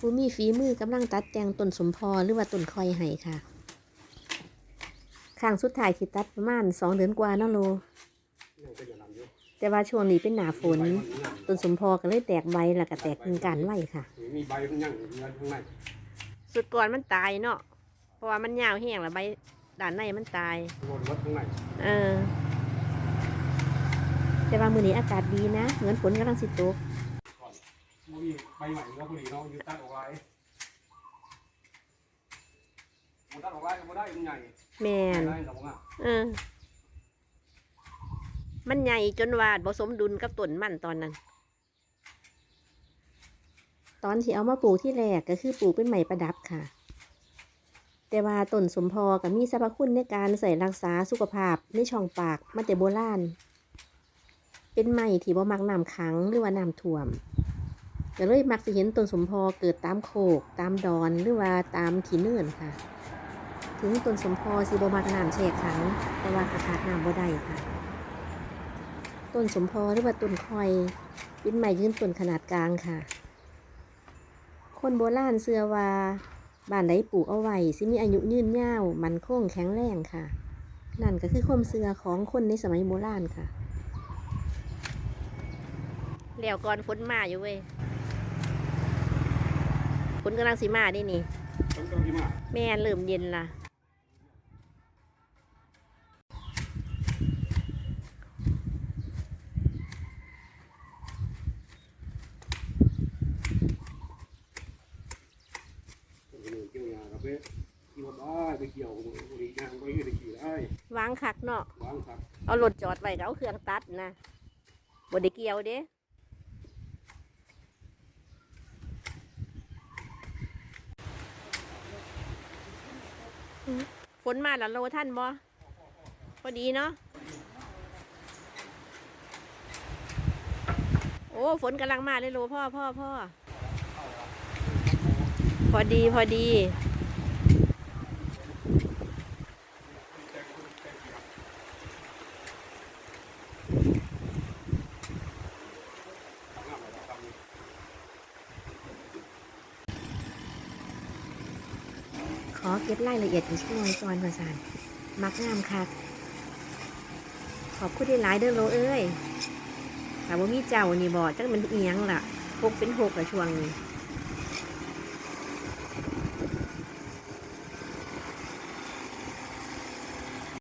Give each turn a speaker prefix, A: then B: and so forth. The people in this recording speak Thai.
A: ผู้มีฝีมือกำลังตัดแต่งต้นสมพอหรือว่าต้นคอยให้ค่ะข้างสุดท้ายที่ตัดประมาณสองเดือนกว่าน่าโล
B: เจ้าอย่างนั้นอยู่
A: แต่ว่าช่วงนี้เป็นหนาฝน
B: ใบมัน
A: ต้นสมพอก็เลยแตกใบแล้วก็แตกกิ่งก้านไว้ค่ะ
B: มีใบมันยังอยู่ข้างใน
A: สุดก่อนมันตายเนาะเพราะว่ามันยาวแห้งแล้วใบด้านในมันตาย
B: โดนรถข้างใน
A: เออ แต่ว่ามือนี้อากาศดีนะ เหมือนฝนกำลังสิตก
B: ก่อนมันมีใบใหม่แล้วพอดีเนาะอยู่ตัดออกไว้มันตัดออกไว้ก็บ่ได้มันใหญ่
A: แม่น
B: ได้ดอกอะ
A: เออมันใหญ่จนว่าผสมดุลกับต้นมันตอนนั้น ตอนที่เอามาปลูกที่แรกก็คือปลูกเป็นไม้ประดับค่ะ แต่ว่าต้นสมพอก็มีสรรพคุณในการใส่รักษาสุขภาพในช่องปากมาแต่โบราณ เป็นไม้ที่บ่มักน้ำขังหรือว่าน้ำท่วม ก็เลยมักสิเห็นต้นสมพอเกิดตามโคก ตามดอนหรือว่าตามขีเนื่นค่ะ ถึงต้นสมพอสิบมักน้ำแช่ขังแต่ว่ากระขาดน้ำบ่ได้ค่ะ ต้นสมพอหรือว่าต้นคอยเป็นไม้ยืนต้นขนาดกลางค่ะ คนโบราณเชื่อว่าบ้านใดปลูกเอาไว้สิมีอายุยืนยาวมันคงแข็งแรงค่ะ นั่นก็คือความเชื่อของคนในสมัยโบราณค่ะแล้วก่อนฝนมาอยู่เว้ย ฝนกำลังสิมาดินี่
B: ต้องต้องที่มา
A: แม่นเริ่มเย็นละ
B: เกี่ยวยากับไปเกี่ยวได้ไปเกี่ยวบริยางไปได้กี่ได้
A: วางคักเนาะ
B: วางครับ
A: เอารถจอดไว้ก็เอาเครื่องตัดนะบไดเกี่ยวเด้ ฝนมาแล้วโลท่านบ่พอดีเนาะ โอ้ฝนกำลังมาเลยโลพ่อพ่อพ่อ พอดีพอดี ขอเก็บรายละเอียดอีกหน่อยก่อนว่าสานมักงามคักขอบคุณที่หลายเด้อโลเอ้ยแต่ว่ามีเจ้านี่บ่จังมันเอียงล่ะหกเป็นหกละช่วงนี้